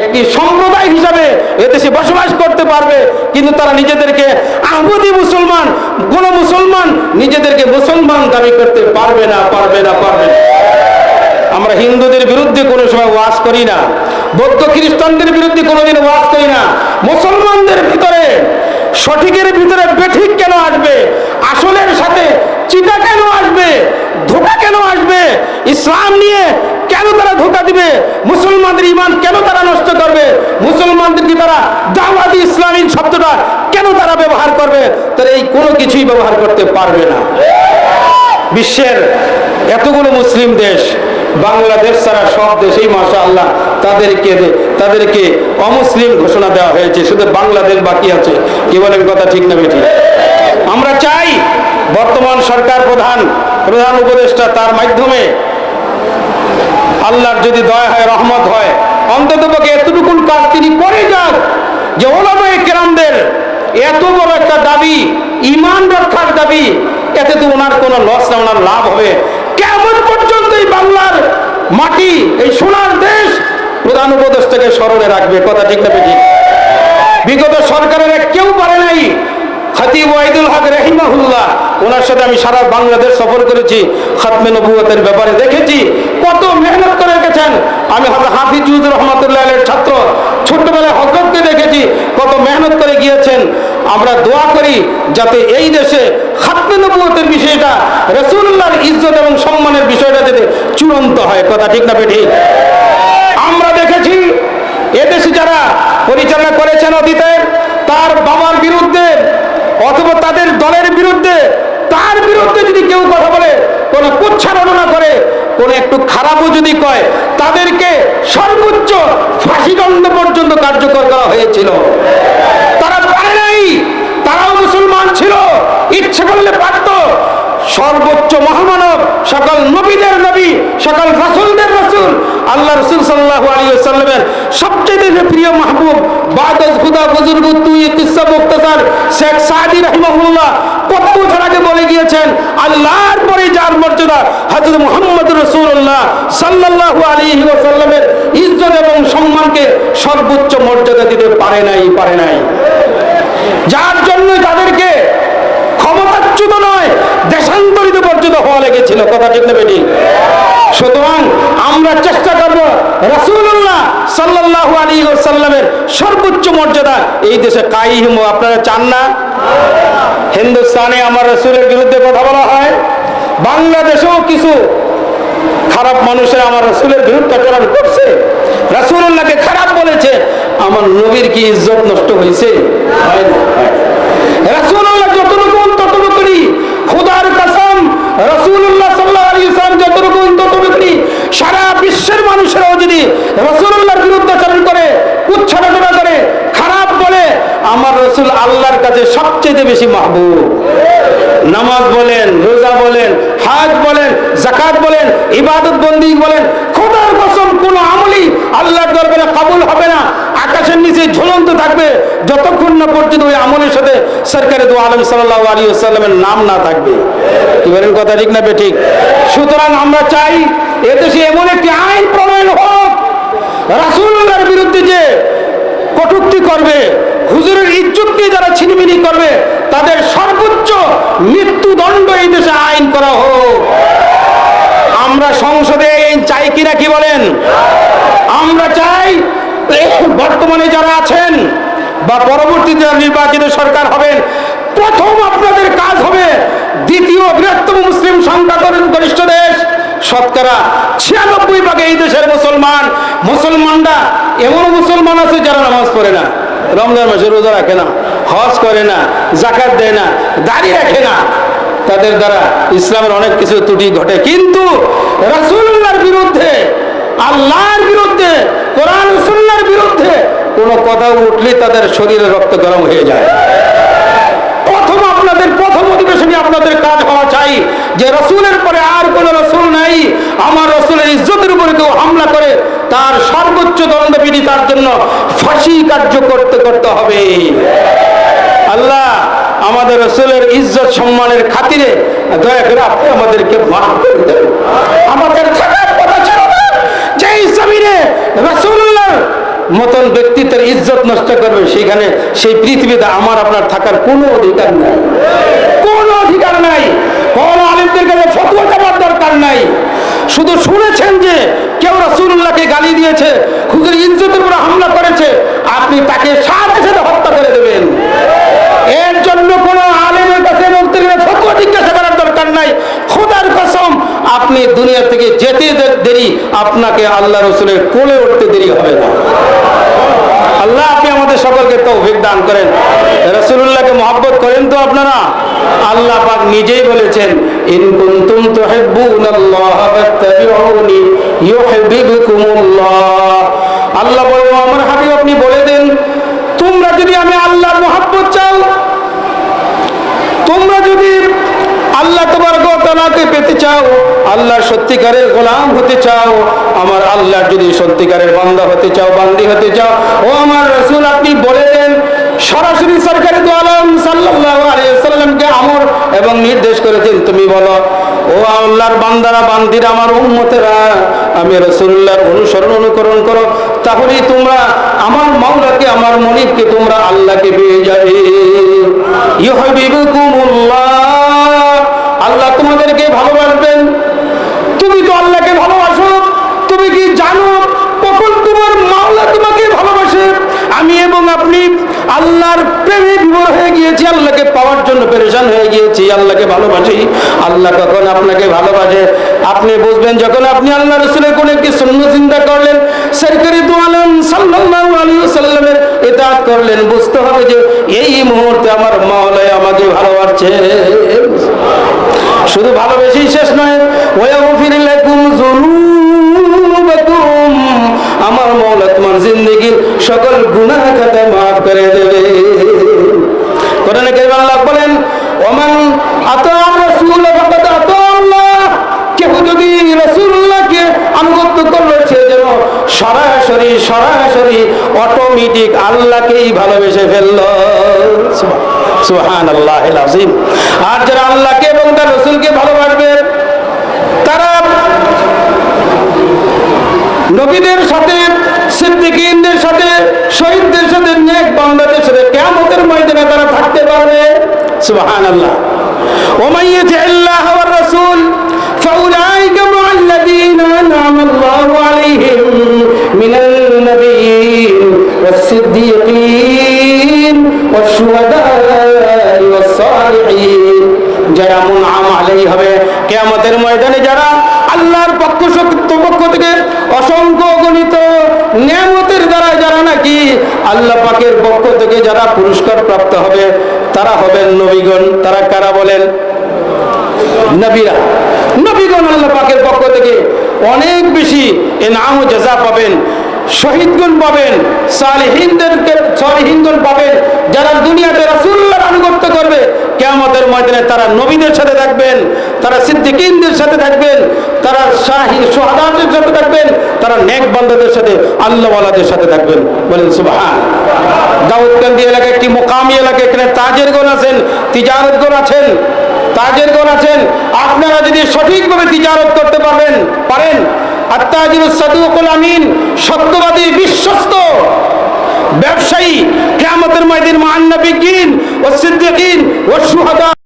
একটি সম্প্রদায় হিসাবে এদেশে বসবাস করতে পারবে। কিন্তু তারা নিজেদেরকে আহমদি মুসলমান, কোন মুসলমান নিজেদেরকে মুসলমান দাবি করতে পারবে না পারবে না পারবে না। আমরা হিন্দুদের বিরুদ্ধে কোনো সময় ওয়াজ করি না। বৌদ্ধ খ্রিস্টানদের বিরুদ্ধে কোনোদিন ওয়াজ করি না। মুসলমানদের ভিতরে, সঠিকের ভিতরে বেঠিক কেন আসবে? আসলের সাথে চিটা কেন আসবে ধোকা কেন আসবে ইসলাম নিয়ে কেন তারা ধোকা দিবে? মুসলমানদের ইমান কেন তারা নষ্ট করবে? মুসলমানদেরকে তারা দাওয়াতি ইসলামী শব্দটা কেন তারা ব্যবহার করবে? তারা এই কোনো কিছুই ব্যবহার করতে পারবে না। বিশ্বের এতগুলো মুসলিম দেশ, বাংলাদেশ ছাড়া সব দেশেই মাসা আল্লাহ তাদেরকে তাদেরকে অমুসলিম ঘোষণা দেওয়া হয়েছে। শুধু বাংলাদেশ বাকি আছে। কি বলেন কথা ঠিক না বেঠিক? আমরা চাই বর্তমান সরকার প্রধান প্রধান উপদেষ্টা তার মাধ্যমে আল্লাহর যদি দয়া হয়, রহমত হয়। অন্তত পক্ষে এতটুকুন কাজ তিনি করে যান যে ওলামায়ে কেরামদের এত বড় একটা দাবি, ইমান রক্ষার দাবি, এতে তো ওনার কোনো লস না, ওনার লাভ হবে। কেমন পর্যন্ত এই বাংলার মাটি, এই সোনার দেশ প্রধান উপদেষ্টাকে স্মরণে রাখবে, কথা ঠিক না বিগত সরকারের কেউ পারে নাই ওনার সাথে আমি সারা বাংলাদেশ সফর করেছি ব্যাপারে দেখেছি। কত মেহনত করে আমি ছাত্র, ছোট্টবেলায় দেখেছি, কত মেহনত করে গিয়েছেন। আমরা দোয়া করি যাতে এই দেশে খাতমে নবুয়তের বিষয়টা রসুল্লাহর ইজ্জত এবং সম্মানের বিষয়টা যাতে চূড়ান্ত হয়। কথা ঠিক না বেঠিক? আমরা দেখেছি এদেশে যারা পরিচালনা করেছেন অতীতে তার বাবার বিরুদ্ধে অথবা তাদের দলের বিরুদ্ধে তার বিরুদ্ধে যদি কেউ কথা বলে, কোনো কুচ্ছারণনা করে, কোনো একটু খারাপও যদি কয়, তাদেরকে সর্বোচ্চ ফাঁসিদণ্ড পর্যন্ত কার্যকর করা হয়েছিল। তারা পারে নাই, তারাও মুসলমান ছিল, ইচ্ছে করলে পারত। সর্বোচ্চ মহামানব, সকল নবীদের নবী, সকল রাসুলদের রাসুল, আল্লাহ রসুল সাল্লাহ আলী সাল্লামের সবচেয়ে প্রিয় মাহবুব বাদজ খুদা বুজুর্গ তুই কিসা মুক্তার শেখ সাদি রহিমাহুল্লাহ যার সর্বোচ্চ মর্যাদা দিতে পারে নাই পারে নাই। যার জন্য তাদেরকে ক্ষমতাচ্যুত নয়, দেশান্তরিত পর্যন্ত হওয়া লেগেছিল। কথা ঠিক না সুতরাং আমরা চেষ্টা করব রাসূলুল্লাহ সাল্লাল্লাহু আলাইহি ওয়াসাল্লামের সর্বোচ্চ মর্যাদা এই দেশে কায়েম আপনারা চান না? হিন্দুস্তানে আমার রসুলের বিরুদ্ধে কথা বলা হয়। বাংলাদেশেও কিছু খারাপ মানুষের আমার রসুলের বিরুদ্ধে আচরণ করছে। রাসূলুল্লাহকে খারাপ বলেছে, আমার নবীর কি ইজ্জত নষ্ট হয়েছে? হয় যতটুকু ততটুকুনি সারা বিশ্বের মানুষেরাও যদি রাসূলুল্লাহর বিরুদ্ধে আচরণ করে উচ্ছারণা করে খারাপ বলে আমার রসুল আল্লাহর কাছে সবচেয়ে বেশি মাহবুব। নামাজ বলেন, রোজা বলেন, হাজ বলেন জাকাত বলেন, ইবাদত বন্দি বলেন, খোদার কসম, কোন আমলই আল্লাহর দরবারে কবুল হবে না। আকাশের নিচে ঝুলন্ত থাকবে, যতক্ষণ না পর্যন্ত ওই আমলের সাথে সরকারে দু আলম সাল্লাহ আলী সাল্লামের নাম না থাকবে। কি বলেন কথা ঠিক না ঠিক সুতরাং আমরা চাই এদেশে এমন একটি আইন প্রণয়ন হোক, রাসূলুল্লাহর বিরুদ্ধে যে কটুক্তি করবে, হুজুরের যারা ছিনিমিনি করবে, তাদের সর্বোচ্চ মৃত্যুদণ্ড এই দেশে আইন করা হোক। আমরা সংসদে চাই কিনা কি বলেন? আমরা চাই বর্তমানে যারা আছেন বা পরবর্তীতে নির্বাচিত সরকার হবেন, প্রথম আপনাদের কাজ হবে দ্বিতীয় বৃহত্তম মুসলিম সংখ্যা গরিষ্ঠ দেশ, শতকরা ছিয়ানব্বই ভাগে এই দেশের মুসলমান। মুসলমানরা এমন মুসলমান আছে যারা নামাজ পড়ে না। রমজান মাসে রোজা রাখে না, হজ করে না জাকাত দেয় না, দাড়ি রাখে না। তাদের দ্বারা ইসলামের অনেক কিছু ত্রুটি ঘটে। কিন্তু রাসূলুল্লাহর বিরুদ্ধে, আল্লাহর বিরুদ্ধে, কোরআন সুন্নাহর বিরুদ্ধে কোনো কথা উঠলে তাদের শরীরে রক্ত গরম হয়ে যায়। প্রথম আপনাদের, প্রথম অধিবেশনে আপনাদের কাজ হওয়া চাই যে রসুলের পরে আর কোন রসুল নাই। আমার রসুলের ইজ্জতের উপরে কেউ হামলা করে, তার সর্বোচ্চ দণ্ডবিধি তার জন্য ফাঁসি কার্য করতে করতে হবে। আল্লাহ আমাদের রসুলের ইজ্জত সম্মানের খাতিরে দয়া করে আপনি আমাদেরকে মাফ করে দেন। আমাদের থাকার জমিনে মতন ব্যক্তিত্বের ইজ্জত নষ্ট করবে, সেখানে সেই পৃথিবীতে আমার, আপনার থাকার কোনো অধিকার নাই। কোনো অধিকার নাই। কোন আলিমদের কাছে ফতুয়া দেওয়ার দরকার নাই। শুধু শুনেছেন যে কেউ রাসুল্লাহকে গালি দিয়েছে, হুজুর ইজ্জতের উপরে হামলা করেছে, আপনি তাকে সাথে সাথে হত্যা করে দেবেন। এর জন্য কোনো আলেমের কাছে জিজ্ঞাসা করার দরকার নাই। খোদার কসম, আপনি দুনিয়া থেকে যেতে দেরি, আপনাকে আল্লাহ রসুলের কোলে উঠতে দেরি হবে না। আল্লাহ আপনি আমাদের সকলকে তৌফিক দান করেন। রসুল্লাহকে মহব্বত করেন তো আপনারা? আল্লাহ পাক নিজেই বলেছেন, ইন কুনতুম তুহিব্বুনাল্লাহ ফাত্তাবিউনি ইউহিব্বুকুমুল্লাহ। আল্লাহ বলেন আমার হাবিব, আপনি বলে দেন, তোমরা যদি আমি আল্লাহর মহব্বত চাও, তোমরা যদি আল্লাহ তোমার গোতলাকে পেতে চাও আল্লাহর সত্যিকারের গোলাম হতে চাও, আমার আল্লাহর যদি সত্যিকারের বান্দা হতে চাও, বান্দি হতে চাও, ও আমার রসুল, আপনি বলে দেন সরাসরি সরকারি সাল্লাল্লাহু সাল্লামকে আমর এবং নির্দেশ করেছেন। তুমি বলো, ও আল্লাহর বান্দারা, বান্দিরা, আমার উম্মতেরা, আমি রসুল্লাহর অনুসরণ, অনুকরণ করো, তাহলেই তোমরা আমার মাওলাকে, আমার মনিবকে, তোমরা আল্লাহকে পেয়ে যাবে। ইউহিবুকুমুল্লাহ আল্লাহ তোমাদেরকে ভালোবাসবেন তুমি তো আল্লাহকে ভালোবাসো তুমি কি জানো কখন তোমার মাওলা তোমাকে ভালোবাসে আমি এবং আপনি আল্লাহর বুঝতে হবে যে এই মুহূর্তে আমার আমাকে ভালোবাসছে। শুধু ভালোবেসেই শেষ নয় আমার সকল গুনাহ খাতা মাফ করে দেবে কোরআনে কারীম আল্লাহ বলেন ওমান আতা রাসূল ফাকাদ আতা আল্লাহ কেউ যদি রাসূলুল্লাহকে আনুগত্য করল সে যেন সরাসরি সরাসরি অটোমেটিক আল্লাহকেই ভালোবেসে ফেললো সুবহান আল্লাহ আজিম আর যারা আল্লাহকে এবং তার রসুলকে ভালোবাসবে তারা নবীদের সাথে সিদ্দিকিনদের সাথে শহীদদের সাথে নেক বান্দাদের সাথে কিয়ামতের ময়দানে তারা থাকতে পারবে সুবহানাল্লাহ ومن يطع الله والرسول فأولئك مع الذين أنعم الله عليهم আল্লাহ পাকের পক্ষ থেকে যারা পুরস্কার প্রাপ্ত হবে, তারা হবেন নবীগণ। তারা কারা বলেন? নবীরা। নবীগণ আল্লাহ পাকের পক্ষ থেকে অনেক বেশি এ নাম ও জাজা পাবেন, শহীদগণ পাবেন, সালিহিনদেরকে সালিহিনগণ পাবেন, যারা দুনিয়াতে ময়দানে তারা নবীদের সাথে থাকবেন, তারা সিদ্দিকিনদের সাথে থাকবেন, তারা শাহী সুহাদাদের সাথে থাকবেন, তারা নেক বান্দাদের সাথে, আল্লাহওয়ালাদের সাথে থাকবেন। বলেন, সুবহান। দাউদকান্দি এলাকায় একটি মোকামি এলাকা এখানে তাজের গণ আছেন তিজারত গণ আছেন তাজের গণ আছেন। আপনারা যদি সঠিকভাবে তিজারত করতে পারবেন, পারেন। আত্মাজির সাদুকুল আমিন, সত্যবাদী বিশ্বস্ত ব্যবসায়ী, কেয়ামতের ময়দিন মহান্নবিকিন ও সিদ্দিকিন ও সুহাদা